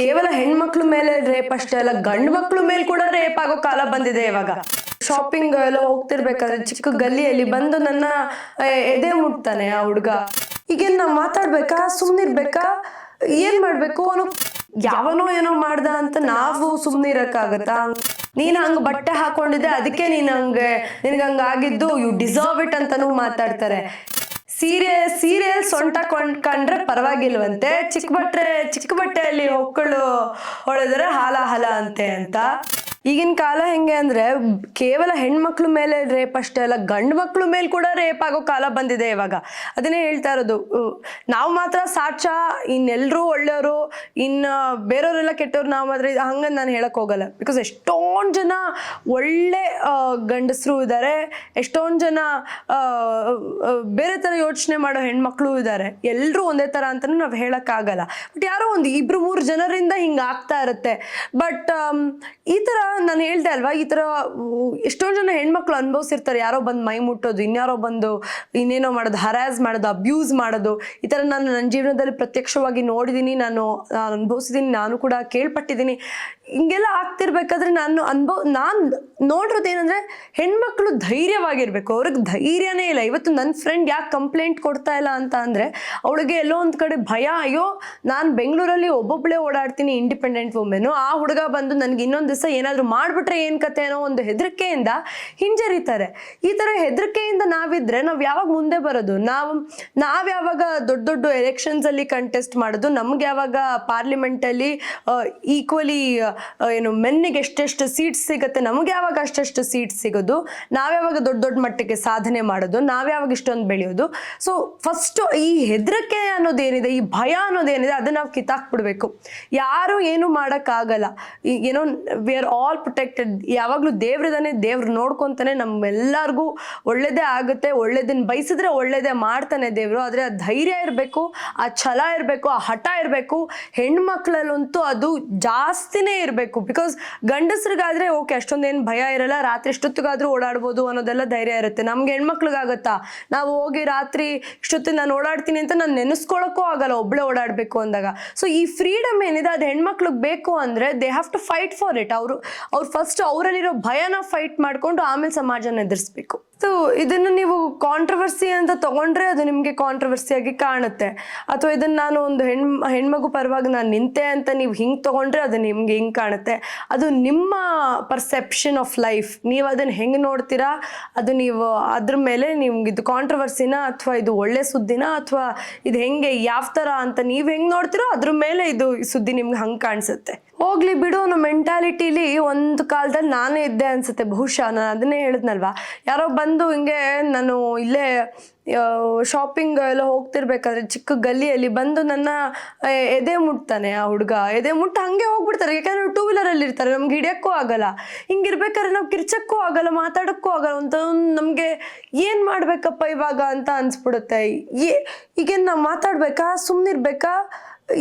ಕೇವಲ ಹೆಣ್ಮಕ್ಳ ಮೇಲೆ ರೇಪ್ ಅಷ್ಟೇ ಅಲ್ಲ, ಗಂಡು ಮಕ್ಳು ಮೇಲೆ ಕೂಡ ರೇಪ್ ಆಗೋ ಕಾಲ ಬಂದಿದೆ ಇವಾಗ. ಶಾಪಿಂಗ್ ಎಲ್ಲ ಹೋಗ್ತಿರ್ಬೇಕಾದ್ರೆ ಚಿಕ್ಕ ಗಲ್ಲಿಯಲ್ಲಿ ಬಂದು ನನ್ನ ಎದೆ ಮುಟ್ತಾನೆ ಆ ಹುಡ್ಗ. ಈಗೇನ್ ನಾ ಮಾತಾಡ್ಬೇಕಾ, ಸುಮ್ನಿರ್ಬೇಕಾ, ಏನ್ ಮಾಡ್ಬೇಕು ಅವನು? ಯಾವನೋ ಏನೋ ಮಾಡ್ದ ಅಂತ ನಾವು ಸುಮ್ನೆ ಇರಕ್ಕಾಗತ್ತಾ ನೀನ್ ಹಂಗ ಬಟ್ಟೆ ಹಾಕೊಂಡಿದ್ದೆ, ಅದಕ್ಕೆ ನೀನ್ ಹಂಗೆ, ನಿನ್ಗೆ ಹಂಗಾಗಿದ್ದು ಯು ಡಿಸರ್ವ್ ಇಟ್ ಅಂತಾನೂ ಮಾತಾಡ್ತಾರೆ. ಸೀರೆ ಸೀರೆ ಸೊಂಟ ಕೊಂಡ್ ಕಂಡ್ರೆ ಪರವಾಗಿಲ್ವಂತೆ. ಚಿಕ್ಕ ಬಟ್ಟೆ ಚಿಕ್ಕ ಬಟ್ಟೆಯಲ್ಲಿ ಹೊಕ್ಕಳು ಹೊಳೆದ್ರೆ ಹಾಲ ಹಾಲ ಅಂತೆ ಅಂತ. ಈಗಿನ ಕಾಲ ಹೆಂಗೆ ಅಂದ್ರೆ ಕೇವಲ ಹೆಣ್ಮಕ್ಳ ಮೇಲೆ ರೇಪ್ ಅಷ್ಟೇ ಅಲ್ಲ, ಗಂಡು ಮಕ್ಳ ಮೇಲೆ ಕೂಡ ರೇಪ್ ಆಗೋ ಕಾಲ ಬಂದಿದೆ ಇವಾಗ. ಅದನ್ನೇ ಹೇಳ್ತಾ ಇರೋದು ನಾವು ಮಾತ್ರ ಸಾಚ ಇನ್ನೆಲ್ಲರೂ ಒಳ್ಳೆಯವರು, ಇನ್ನು ಬೇರೆಯವರೆಲ್ಲ ಕೆಟ್ಟವ್ರು ನಾವು ಮಾತ್ರ ಹಂಗಂತ ನಾನು ಹೇಳಕ್ ಹೋಗಲ್ಲ. ಬಿಕಾಸ್ ಎಷ್ಟೊಂದು ಜನ ಒಳ್ಳೆ ಗಂಡಸರು ಇದ್ದಾರೆ ಎಷ್ಟೊಂದು ಜನ ಬೇರೆ ಥರ ಯೋಚನೆ ಮಾಡೋ ಹೆಣ್ಮಕ್ಳು ಇದ್ದಾರೆ ಎಲ್ಲರೂ ಒಂದೇ ಥರ ಅಂತಲೂ ನಾವು ಹೇಳೋಕ್ಕಾಗಲ್ಲ ಬಟ್ ಯಾರೋ ಒಂದು ಇಬ್ಬರು ಮೂರು ಜನರಿಂದ ಹಿಂಗೆ ಆಗ್ತಾ ಇರುತ್ತೆ. ಬಟ್ ಈ ಥರ ನಾನು ಹೇಳ್ದೆ ಅಲ್ವಾ, ಈ ಥರ ಎಷ್ಟೊಂದು ಜನ ಹೆಣ್ಮಕ್ಳು ಅನುಭವಿಸಿರ್ತಾರೆ, ಯಾರೋ ಬಂದು ಮೈ ಮುಟ್ಟೋದು, ಇನ್ಯಾರೋ ಬಂದು ಇನ್ನೇನೋ ಮಾಡೋದು ಹರಾಸ್ ಮಾಡೋದು ಅಬ್ಯೂಸ್ ಮಾಡೋದು, ಈ ಥರ ನಾನು ನನ್ನ ಜೀವನದಲ್ಲಿ ಪ್ರತ್ಯಕ್ಷವಾಗಿ ನೋಡಿದ್ದೀನಿ ನಾನು ಅನುಭವಿಸಿದ್ದೀನಿ ನಾನು ಕೂಡ ಕೇಳ್ಪಟ್ಟಿದ್ದೀನಿ ಹಿಂಗೆಲ್ಲ ಆಗ್ತಿರ್ಬೇಕಾದ್ರೆ ನಾನು ಅನುಭವ, ನಾನು ನೋಡಿರೋದು ಏನಂದರೆ ಹೆಣ್ಮಕ್ಳು ಧೈರ್ಯವಾಗಿರಬೇಕು. ಅವ್ರಿಗೆ ಧೈರ್ಯನೇ ಇಲ್ಲ. ಇವತ್ತು ನನ್ನ ಫ್ರೆಂಡ್ ಯಾಕೆ ಕಂಪ್ಲೇಂಟ್ ಕೊಡ್ತಾ ಇಲ್ಲ ಅಂತ ಅಂದರೆ, ಅವಳಿಗೆ ಎಲ್ಲೋ ಒಂದು ಕಡೆ ಭಯ, ಅಯ್ಯೋ, ನಾನು ಬೆಂಗಳೂರಲ್ಲಿ ಒಬ್ಬೊಬ್ಬಳೇ ಓಡಾಡ್ತೀನಿ ಇಂಡಿಪೆಂಡೆಂಟ್ ವುಮೆನು ಆ ಹುಡುಗ ಬಂದು ನನಗೆ ಇನ್ನೊಂದು ದಿವಸ ಏನಾದರೂ ಮಾಡಿಬಿಟ್ರೆ ಏನು ಕತೆ ಅನ್ನೋ ಒಂದು ಹೆದರಿಕೆಯಿಂದ ಹಿಂಜರಿತಾರೆ. ಈ ಥರ ಹೆದರಿಕೆಯಿಂದ ನಾವಿದ್ರೆ ನಾವು ಯಾವಾಗ ಮುಂದೆ ಬರೋದು? ನಾವು ನಾವು ಯಾವಾಗ ದೊಡ್ಡ ದೊಡ್ಡ ಎಲೆಕ್ಷನ್ಸಲ್ಲಿ ಕಂಟೆಸ್ಟ್ ಮಾಡೋದು? ನಮ್ಗೆ ಯಾವಾಗ ಪಾರ್ಲಿಮೆಂಟಲ್ಲಿ ಈಕ್ವಲಿ ಏನು ಮೆನ್ನಿಗೆ ಎಷ್ಟೆಷ್ಟು ಸೀಟ್ಸ್ ಸಿಗುತ್ತೆ? ನಮ್ಗೆ ಯಾವಾಗ ಅಷ್ಟೆಷ್ಟು ಸೀಟ್ಸ್ ಸಿಗೋದು? ನಾವ್ಯಾವಾಗ ದೊಡ್ಡ ದೊಡ್ಡ ಮಟ್ಟಕ್ಕೆ ಸಾಧನೆ ಮಾಡೋದು? ನಾವ್ಯಾವಾಗ ಇಷ್ಟೊಂದು ಬೆಳೆಯೋದು? ಸೊ ಫಸ್ಟ್ ಈ ಹೆದರಿಕೆ ಅನ್ನೋದೇನಿದೆ ಈ ಭಯ ಅನ್ನೋದೇನಿದೆ ಅದನ್ನ ನಾವು ಕಿತ್ತಾಕ್ಬಿಡ್ಬೇಕು. ಯಾರು ಏನು ಮಾಡೋಕ್ಕಾಗಲ್ಲ. ಏನೋ ವಿ ಆಲ್ ಪ್ರೊಟೆಕ್ಟೆಡ್ ಯಾವಾಗಲೂ ದೇವ್ರದಾನೆ ದೇವ್ರು ನೋಡ್ಕೊತಾನೆ, ನಮ್ಮೆಲ್ಲರಿಗೂ ಒಳ್ಳೇದೇ ಆಗುತ್ತೆ ಒಳ್ಳೇದನ್ನ ಬಯಸಿದ್ರೆ ಒಳ್ಳೇದೇ ಮಾಡ್ತಾನೆ ದೇವರು. ಆದರೆ ಆ ಧೈರ್ಯ ಇರಬೇಕು, ಆ ಛಲ ಇರಬೇಕು, ಆ ಹಠ ಇರಬೇಕು, ಹೆಣ್ಮಕ್ಳಲ್ಲಂತೂ ಅದು ಜಾಸ್ತಿನೇ ಇರಬೇಕು. ಬಿಕಾಸ್ ಗಂಡಸ್ರಿಗಾದರೆ ಓಕೆ ಅಷ್ಟೊಂದೇನು ಭಯ ಇರಲ್ಲ, ರಾತ್ರಿ ಎಷ್ಟೊತ್ತಿಗಾದರೂ ಓಡಾಡ್ಬೋದು ಅನ್ನೋದೆಲ್ಲ ಧೈರ್ಯ ಇರುತ್ತೆ. ನಮ್ಗೆ ಹೆಣ್ಮಕ್ಳಿಗಾಗತ್ತಾ? ನಾವು ಹೋಗಿ ರಾತ್ರಿ ಇಷ್ಟೊತ್ತಿಗೆ ನಾನು ಓಡಾಡ್ತೀನಿ ಅಂತ ನಾನು ನೆನೆಸ್ಕೊಳಕ್ಕೂ ಆಗಲ್ಲ ಒಬ್ಬಳೇ ಓಡಾಡಬೇಕು ಅಂದಾಗ. ಸೊ ಈ ಫ್ರೀಡಮ್ ಏನಿದೆ, ಅದು ಹೆಣ್ಮಕ್ಳಿಗೆ ಬೇಕು ಅಂದರೆ they have to fight for it ಅವರು ಅವ್ರು ಫಸ್ಟ್ ಅವರಲ್ಲಿರೋ ಭಯನ ಫೈಟ್ ಮಾಡ್ಕೊಂಡು ಆಮೇಲೆ ಸಮಾಜನ ಎದುರಿಸ್ಬೇಕು. ಸೊ ಇದನ್ನ ನೀವು ಕಾಂಟ್ರವರ್ಸಿ ಅಂತ ತಗೊಂಡ್ರೆ ಅದು ನಿಮಗೆ ಕಾಂಟ್ರವರ್ಸಿಯಾಗಿ ಕಾಣುತ್ತೆ. ಅಥವಾ ಇದನ್ನ ನಾನು ಒಂದು ಹೆಣ್, ಹೆಣ್ಮಗು ಪರವಾಗಿ ನಾನು ನಿಂತೆ ಅಂತ ನೀವು ಹಿಂಗೆ ತಗೊಂಡ್ರೆ ಅದು ನಿಮ್ಗೆ ಹಿಂಗೆ ಕಾಣುತ್ತೆ. ಅದು ನಿಮ್ಮ ಪರ್ಸೆಪ್ಷನ್ ಆಫ್ ಲೈಫ್ ನೀವು ಅದನ್ನ ಹೆಂಗೆ ನೋಡ್ತೀರಾ? ಅದು ನೀವು ಅದ್ರ ಮೇಲೆ ನಿಮ್ಗೆ ಇದು ಕಾಂಟ್ರವರ್ಸಿನ ಅಥವಾ ಇದು ಒಳ್ಳೆ ಸುದ್ದಿನ ಅಥವಾ ಇದು ಹೆಂಗೆ, ಯಾವ ಥರ ಅಂತ ನೀವು ಹೆಂಗೆ ನೋಡ್ತೀರೋ ಅದ್ರ ಮೇಲೆ ಇದು ಸುದ್ದಿ ನಿಮ್ಗೆ ಹಂಗೆ ಕಾಣಿಸುತ್ತೆ. ಹೋಗ್ಲಿ ಬಿಡು, ಅನ್ನೋ ಮೆಂಟಾಲಿಟಿಲಿ ಒಂದು ಕಾಲದಲ್ಲಿ ನಾನೇ ಇದ್ದೆ ಅನ್ಸುತ್ತೆ. ಬಹುಶಃ ನಾನು ಅದನ್ನೇ ಹೇಳಿದ್ನಲ್ವಾ? ಯಾರೋ ಬಂದು ಹಿಂಗೆ ನಾನು ಇಲ್ಲೇ ಶಾಪಿಂಗ್ ಎಲ್ಲ ಹೋಗ್ತಿರ್ಬೇಕಾದ್ರೆ ಚಿಕ್ಕ ಗಲ್ಲಿಯಲ್ಲಿ ಬಂದು ನನ್ನ ಎದೆ ಮುಟ್ತಾನೆ ಆ ಹುಡುಗ. ಎದೆ ಮುಟ್ಟು ಹಂಗೆ ಹೋಗ್ಬಿಡ್ತಾರೆ. ಯಾಕಂದ್ರೆ ಟೂ ವೀಲರಲ್ಲಿ ಇರ್ತಾರೆ. ನಮ್ಗೆ ಹಿಡಿಯೋಕ್ಕೂ ಆಗಲ್ಲ. ಹಿಂಗಿರ್ಬೇಕಾದ್ರೆ ನಾವು ಕಿರ್ಚಕ್ಕೂ ಆಗಲ್ಲ, ಮಾತಾಡೋಕ್ಕೂ ಆಗಲ್ಲ. ಅಂತ ನಮಗೆ ಏನು ಮಾಡ್ಬೇಕಪ್ಪ ಇವಾಗ ಅಂತ ಅನ್ಸ್ಬಿಡುತ್ತೆ. ಈಗೇನು ನಾವು ಮಾತಾಡ್ಬೇಕಾ? ಸುಮ್ಮನಿರ್ಬೇಕಾ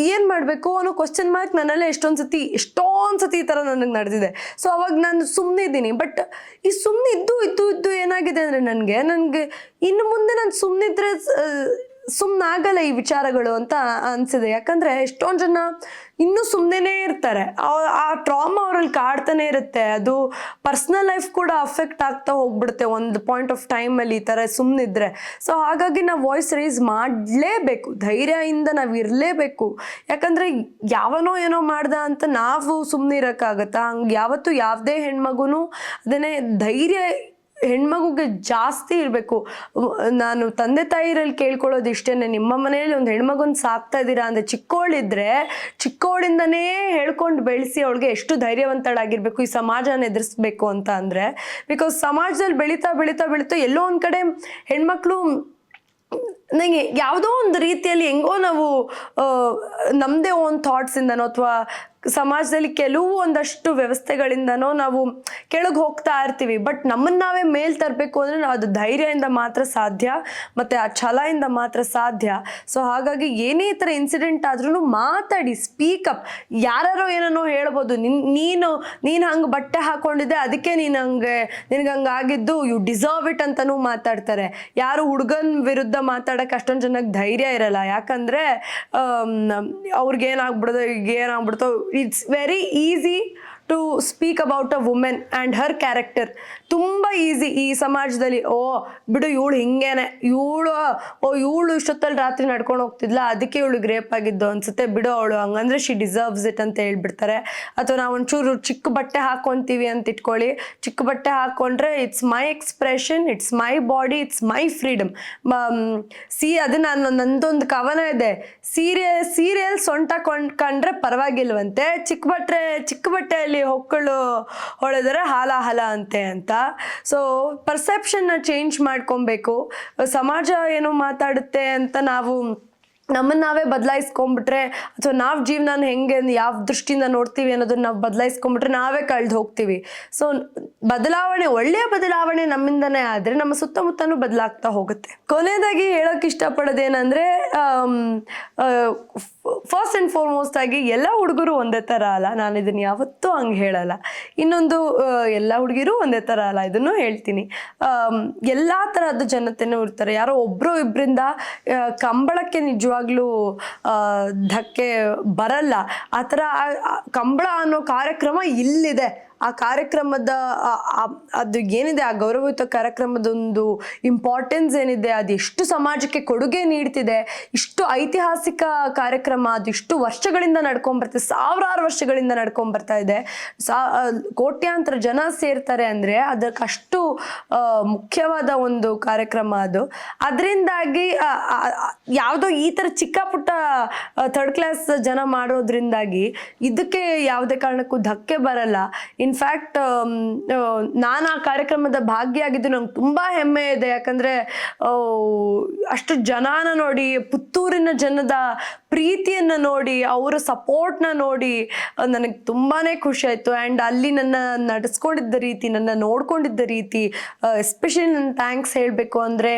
ಏನು ಮಾಡಬೇಕು ಅನ್ನೋ ಕ್ವಶನ್ ಮಾರ್ಕ್ ನನ್ನಲ್ಲೇ ಎಷ್ಟೊಂದು ಸತಿ ಎಷ್ಟೊಂದು ಸತಿ ಈ ಥರ ನನಗೆ ನಡೆದಿದೆ. ಸೊ ಅವಾಗ ನಾನು ಸುಮ್ಮನೆ ಇದ್ದೀನಿ ಬಟ್ ಈ ಸುಮ್ಮನೆ ಇದ್ದು ಇದ್ದು ಇದ್ದು ಏನಾಗಿದೆ ಅಂದರೆ ನನಗೆ ನನಗೆ ಇನ್ನು ಮುಂದೆ ನಾನು ಸುಮ್ಮನಿದ್ರೆ ಸುಮ್ಮನಾಗಲ್ಲ ಈ ವಿಚಾರಗಳು ಅಂತ ಅನಿಸಿದೆ. ಯಾಕಂದರೆ ಎಷ್ಟೊಂದು ಜನ ಇನ್ನೂ ಸುಮ್ಮನೆ ಇರ್ತಾರೆ. ಆ- ಟ್ರಾಮಾ ಅವರಲ್ಲಿ ಕಾಡ್ತಾನೆ ಇರುತ್ತೆ. ಅದು ಪರ್ಸ್ನಲ್ ಲೈಫ್ ಕೂಡ ಅಫೆಕ್ಟ್ ಆಗ್ತಾ ಹೋಗ್ಬಿಡುತ್ತೆ. ಒಂದು ಪಾಯಿಂಟ್ ಆಫ್ ಟೈಮಲ್ಲಿ ಈ ಥರ ಸುಮ್ಮನಿದ್ರೆ ಸೊ ಹಾಗಾಗಿ ನಾವು ವಾಯ್ಸ್ ರೈಸ್ ಮಾಡಲೇಬೇಕು. ಧೈರ್ಯದಿಂದ ನಾವು ಇರಲೇಬೇಕು. ಯಾಕಂದರೆ ಯಾವನೋ ಏನೋ ಮಾಡ್ದ ಅಂತ ನಾವು ಸುಮ್ಮನೆ ಇರೋಕ್ಕಾಗತ್ತಾ ಹಂಗೆ ಯಾವತ್ತೂ ಯಾವುದೇ ಹೆಣ್ಮಗೂ ಅದನ್ನೇ ಧೈರ್ಯ ಹೆಣ್ಮಗುಗೆ ಜಾಸ್ತಿ ಇರಬೇಕು. ನಾನು ತಂದೆ ತಾಯಿರಲ್ಲಿ ಕೇಳ್ಕೊಳ್ಳೋದು ಇಷ್ಟೇನೆ, ನಿಮ್ಮ ಮನೆಯಲ್ಲಿ ಒಂದು ಹೆಣ್ಮಗುನ ಸಾಕ್ತಾ ಇದ್ದೀರಾ ಅಂದರೆ ಚಿಕ್ಕವಳಿದ್ರೆ ಚಿಕ್ಕವಳಿಂದನೇ ಹೇಳ್ಕೊಂಡು ಬೆಳೆಸಿ ಅವಳಿಗೆ ಎಷ್ಟು ಧೈರ್ಯವಂತಳಾಗಿರ್ಬೇಕು, ಈ ಸಮಾಜನ ಎದುರಿಸ್ಬೇಕು ಅಂತ ಅಂದರೆ ಬಿಕಾಸ್ ಸಮಾಜದಲ್ಲಿ ಬೆಳೀತಾ ಬೆಳೀತಾ ಬೆಳೀತಾ ಎಲ್ಲೋ ಒಂದು ಕಡೆ ಹೆಣ್ಮಕ್ಳು ನನಗೆ ಯಾವುದೋ ಒಂದು ರೀತಿಯಲ್ಲಿ ಹೆಂಗೋ ನಾವು ನಮ್ಮದೇ ಓನ್ ಥಾಟ್ಸಿಂದನೋ ಅಥವಾ ಸಮಾಜದಲ್ಲಿ ಕೆಲವು ಒಂದಷ್ಟು ವ್ಯವಸ್ಥೆಗಳಿಂದನೋ ನಾವು ಕೆಳಗೆ ಹೋಗ್ತಾ ಇರ್ತೀವಿ. ಬಟ್ ನಮ್ಮನ್ನ ನಾವೇ ಮೇಲ್ ತರಬೇಕು ಅಂದ್ರೆ ನಾವು ಅದು ಧೈರ್ಯದಿಂದ ಮಾತ್ರ ಸಾಧ್ಯ ಮತ್ತೆ ಆ ಛಲದಿಂದ ಮಾತ್ರ ಸಾಧ್ಯ. ಸೊ ಹಾಗಾಗಿ ಏನೇ ಈ ಥರ ಇನ್ಸಿಡೆಂಟ್ ಆದ್ರೂ ಮಾತಾಡಿ ಸ್ಪೀಕಪ್ ಯಾರೋ ಏನೋ ಹೇಳ್ಬೋದು. ನಿನ್, ನೀನು ನೀನು ಹಂಗೆ ಬಟ್ಟೆ ಹಾಕೊಂಡಿದ್ದೆ, ಅದಕ್ಕೆ ನೀನು ಹಂಗೆ, ನಿನಗೆ ಹಂಗೆ ಆಗಿದ್ದು ಯು ಡಿಸರ್ವ್ ಇಟ್ ಅಂತಲೂ ಮಾತಾಡ್ತಾರೆ. ಯಾರು ಹುಡುಗನ ವಿರುದ್ಧ ಮಾತಾಡೋಕೆ ಅಷ್ಟೊಂದು ಜನಕ್ಕೆ ಧೈರ್ಯ ಇರಲ್ಲ. ಯಾಕಂದ್ರೆ ಅವ್ರಿಗೆ ಏನಾಗ್ಬಿಡ್ತೋ ಈಗ ಏನಾಗ್ಬಿಡ್ತೋ it's very easy to speak about a women and her character ತುಂಬ ಈಸಿ ಈ ಸಮಾಜದಲ್ಲಿ, ಓ, ಬಿಡು ಇವಳು ಹಿಂಗೇನೆ, ಇವಳು, ಓ, ಇವಳು ಇಷ್ಟೊತ್ತಲ್ಲಿ ರಾತ್ರಿ ನಡ್ಕೊಂಡು ಹೋಗ್ತಿದ್ಲ, ಅದಕ್ಕೆ ಇವಳು ಗ್ರೇಪ್ ಆಗಿದ್ದು ಅನ್ಸುತ್ತೆ, ಬಿಡು ಅವಳು, ಹಂಗಂದ್ರೆ ಶಿ ಡಿಸರ್ವ್ಸ್ ಇಟ್ ಅಂತ ಹೇಳ್ಬಿಡ್ತಾರೆ. ಅಥವಾ ನಾವು ಒಂಚೂರು ಚಿಕ್ಕ ಬಟ್ಟೆ ಹಾಕೊತೀವಿ ಅಂತ ಇಟ್ಕೊಳ್ಳಿ, ಚಿಕ್ಕ ಬಟ್ಟೆ ಹಾಕ್ಕೊಂಡ್ರೆ it's my expression it's my body it's my freedom see, ಅದು ನಾನು, ನಂದೊಂದು ಕವನ ಇದೆ, ಸೀರೆ, ಸೀರಿಯಲ್ ಸೊಂಟ ಕೊಂಡ್, ಕಂಡ್ರೆ ಪರವಾಗಿಲ್ವಂತೆ, ಚಿಕ್ಕ ಬಟ್ಟೆ ಚಿಕ್ಕ ಬಟ್ಟೆಯಲ್ಲಿ ಹೊಕ್ಕಳು ಹೊಳೆದರೆ ಹಾಲ ಹಾಲ ಅಂತೆ. ಅಂತ ಸೊ ಪರ್ಸೆಪ್ಷನ್ನ ಚೇಂಜ್ ಮಾಡ್ಕೊಬೇಕು. ಸಮಾಜ ಏನು ಮಾತಾಡುತ್ತೆ ಅಂತ ನಾವು ನಮ್ಮನ್ನ ನಾವೇ ಬದಲಾಯಿಸ್ಕೊಂಡ್ಬಿಟ್ರೆ ಅಥವಾ ನಾವು ಜೀವನ ಹೆಂಗೆ, ಯಾವ ದೃಷ್ಟಿಯಿಂದ ನೋಡ್ತೀವಿ ಅನ್ನೋದನ್ನ ನಾವು ಬದಲಾಯಿಸ್ಕೊಂಡ್ಬಿಟ್ರೆ ನಾವೇ ಕಳೆದು ಹೋಗ್ತೀವಿ. ಸೊ ಬದಲಾವಣೆ, ಒಳ್ಳೆಯ ಬದಲಾವಣೆ ನಮ್ಮಿಂದನೇ ಆದರೆ ನಮ್ಮ ಸುತ್ತಮುತ್ತನೂ ಬದಲಾಗ್ತಾ ಹೋಗುತ್ತೆ. ಕೊನೆಯದಾಗಿ ಹೇಳೋಕೆ ಇಷ್ಟಪಡೋದೇನೆಂದರೆ ಆ್ಯಂಡ್ ಫಾರ್ಮೋಸ್ಟ್ ಆಗಿ ಎಲ್ಲ ಹುಡುಗರು ಒಂದೇ ಥರ ಅಲ್ಲ. ನಾನು ಇದನ್ನು ಯಾವತ್ತೂ ಹಂಗೆ ಹೇಳಲ್ಲ. ಇನ್ನೊಂದು ಎಲ್ಲ ಹುಡುಗಿರು ಒಂದೇ ಥರ ಅಲ್ಲ ಇದನ್ನು ಹೇಳ್ತೀನಿ. ಎಲ್ಲ ಥರದ ಜನತೆನೂ ಇರ್ತಾರೆ ಯಾರೋ ಒಬ್ಬರು ಇಬ್ಬರಿಂದ ಕಂಬಳಕ್ಕೆ ನಿಜವಾಗ್ಲೂ ಧಕ್ಕೆ ಬರಲ್ಲ. ಆ ಥರ ಕಂಬಳ ಅನ್ನೋ ಕಾರ್ಯಕ್ರಮ ಇಲ್ಲಿದೆ. ಆ ಕಾರ್ಯಕ್ರಮದ ಅದು ಏನಿದೆ, ಆ ಗೌರವಯುತ ಕಾರ್ಯಕ್ರಮದ ಒಂದು ಇಂಪಾರ್ಟೆನ್ಸ್ ಏನಿದೆ, ಅದು ಎಷ್ಟು ಸಮಾಜಕ್ಕೆ ಕೊಡುಗೆ ನೀಡ್ತಿದೆ, ಇಷ್ಟು ಐತಿಹಾಸಿಕ ಕಾರ್ಯಕ್ರಮ, ಅದು ಇಷ್ಟು ವರ್ಷಗಳಿಂದ ನಡ್ಕೊಂಡ್ಬರ್ತಿದೆ, ಸಾವಿರಾರು ವರ್ಷಗಳಿಂದ ನಡ್ಕೊಂಡ್ಬರ್ತಾ ಇದೆ. ಸಾ ಕೋಟ್ಯಾಂತರ ಜನ ಸೇರ್ತಾರೆ ಅಂದರೆ ಅದಕ್ಕೆ ಅಷ್ಟು ಮುಖ್ಯವಾದ ಒಂದು ಕಾರ್ಯಕ್ರಮ ಅದು. ಅದರಿಂದಾಗಿ ಯಾವುದೋ ಈ ಥರ ಚಿಕ್ಕ ಪುಟ್ಟ ಥರ್ಡ್ ಕ್ಲಾಸ್ ಜನ ಮಾಡೋದ್ರಿಂದಾಗಿ, ಇದಕ್ಕೆ ಯಾವುದೇ ಕಾರಣಕ್ಕೂ ಧಕ್ಕೆ ಬರಲ್ಲ. ಇನ್ಫ್ಯಾಕ್ಟ್ ನಾನು ಆ ಕಾರ್ಯಕ್ರಮದ ಭಾಗಿಯಾಗಿದ್ದು ನಂಗೆ ತುಂಬ ಹೆಮ್ಮೆ ಇದೆ. ಯಾಕಂದರೆ ಅಷ್ಟು ಜನಾನ ನೋಡಿ ಪುತ್ತೂರಿನ ಜನದ ಪ್ರೀತಿಯನ್ನು ನೋಡಿ, ಅವರ ಸಪೋರ್ಟ್ನ ನೋಡಿ ನನಗೆ ತುಂಬಾ ಖುಷಿ ಆಯಿತು. ಆ್ಯಂಡ್ ಅಲ್ಲಿ ನನ್ನ ನಡೆಸ್ಕೊಂಡಿದ್ದ ರೀತಿ, ನನ್ನ ನೋಡ್ಕೊಂಡಿದ್ದ ರೀತಿ ಎಸ್ಪೆಷಲಿ ನನ್ನ ಥ್ಯಾಂಕ್ಸ್ ಹೇಳಬೇಕು ಅಂದರೆ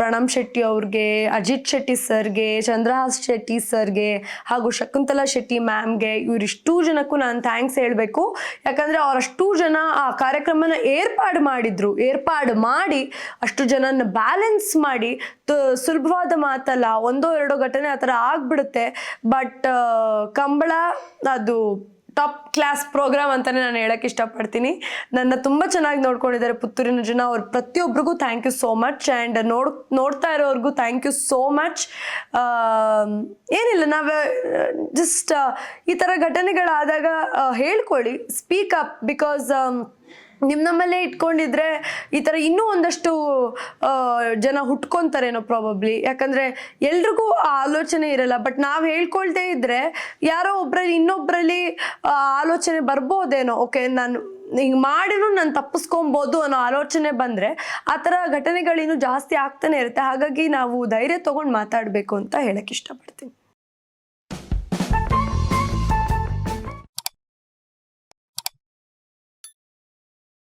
ಪ್ರಣಮ್ ಶೆಟ್ಟಿ ಅವ್ರಿಗೆ, ಅಜಿತ್ ಶೆಟ್ಟಿ ಸರ್ಗೆ, ಚಂದ್ರಹಾಸ್ ಶೆಟ್ಟಿ ಸರ್ಗೆ, ಹಾಗೂ ಶಕುಂತಲಾ ಶೆಟ್ಟಿ ಮ್ಯಾಮ್ಗೆ ಇವರಿಷ್ಟೂ ಜನಕ್ಕೂ ನಾನು ಥ್ಯಾಂಕ್ಸ್ ಹೇಳಬೇಕು. ಯಾಕಂದರೆ ಅವರಷ್ಟು ಜನ ಆ ಕಾರ್ಯಕ್ರಮನ ಏರ್ಪಾಡು ಮಾಡಿದ್ರು. ಏರ್ಪಾಡು ಮಾಡಿ, ಅಷ್ಟು ಜನನ ಬ್ಯಾಲೆನ್ಸ್ ಮಾಡಿ ಸುಲಭವಾದ ಮಾತಲ್ಲ, ಒಂದೋ ಎರಡೋ ಘಟನೆ ಆ ಥರ ಆಗ್ಬಿಡುತ್ತೆ. ಬಟ್ ಕಂಬಳ ಅದು ಟಾಪ್ ಕ್ಲಾಸ್ ಪ್ರೋಗ್ರಾಮ್ ಅಂತಲೇ ನಾನು ಹೇಳಕ್ಕೆ ಇಷ್ಟಪಡ್ತೀನಿ. ನನ್ನ ತುಂಬ ಚೆನ್ನಾಗಿ ನೋಡ್ಕೊಂಡಿದ್ದಾರೆ ಪುತ್ತೂರಿನ ಜನ. ಅವ್ರ ಪ್ರತಿಯೊಬ್ಬರಿಗೂ thank you so much and ನೋಡ್, ನೋಡ್ತಾ ಇರೋರ್ಗೂ ಥ್ಯಾಂಕ್ ಯು ಸೋ ಮಚ್ ಏನಿಲ್ಲ, ನಾವು ಜಸ್ಟ್ ಈ ಥರ ಘಟನೆಗಳಾದಾಗ ಹೇಳ್ಕೊಳ್ಳಿ. ಸ್ಪೀಕ್ ಅಪ್ ಬಿಕಾಸ್ ನಿಮ್ಮ ನಮ್ಮಲ್ಲೇ ಇಟ್ಕೊಂಡಿದ್ರೆ ಈ ಥರ ಇನ್ನೂ ಒಂದಷ್ಟು ಜನ ಹುಟ್ಕೊತಾರೇನೋ ಪ್ರಾಬಬ್ಲಿ ಯಾಕಂದರೆ ಎಲ್ರಿಗೂ ಆ ಆಲೋಚನೆ ಇರಲ್ಲ. ಬಟ್ ನಾವು ಹೇಳ್ಕೊಳ್ತೇ ಇದ್ದರೆ ಯಾರೋ ಒಬ್ಬರಲ್ಲಿ ಇನ್ನೊಬ್ಬರಲ್ಲಿ ಆಲೋಚನೆ ಬರ್ಬೋದೇನೋ ಓಕೆ ನಾನು ಹಿಂಗೆ ಮಾಡಿನೂ ನಾನು ತಪ್ಪಿಸ್ಕೊಬೋದು ಅನ್ನೋ ಆಲೋಚನೆ ಬಂದರೆ ಆ ಥರ ಘಟನೆಗಳೇನು ಜಾಸ್ತಿ ಆಗ್ತಾನೆ ಇರುತ್ತೆ. ಹಾಗಾಗಿ ನಾವು ಧೈರ್ಯ ತೊಗೊಂಡು ಮಾತಾಡಬೇಕು ಅಂತ ಹೇಳಕ್ಕೆ ಇಷ್ಟಪಡ್ತೀನಿ.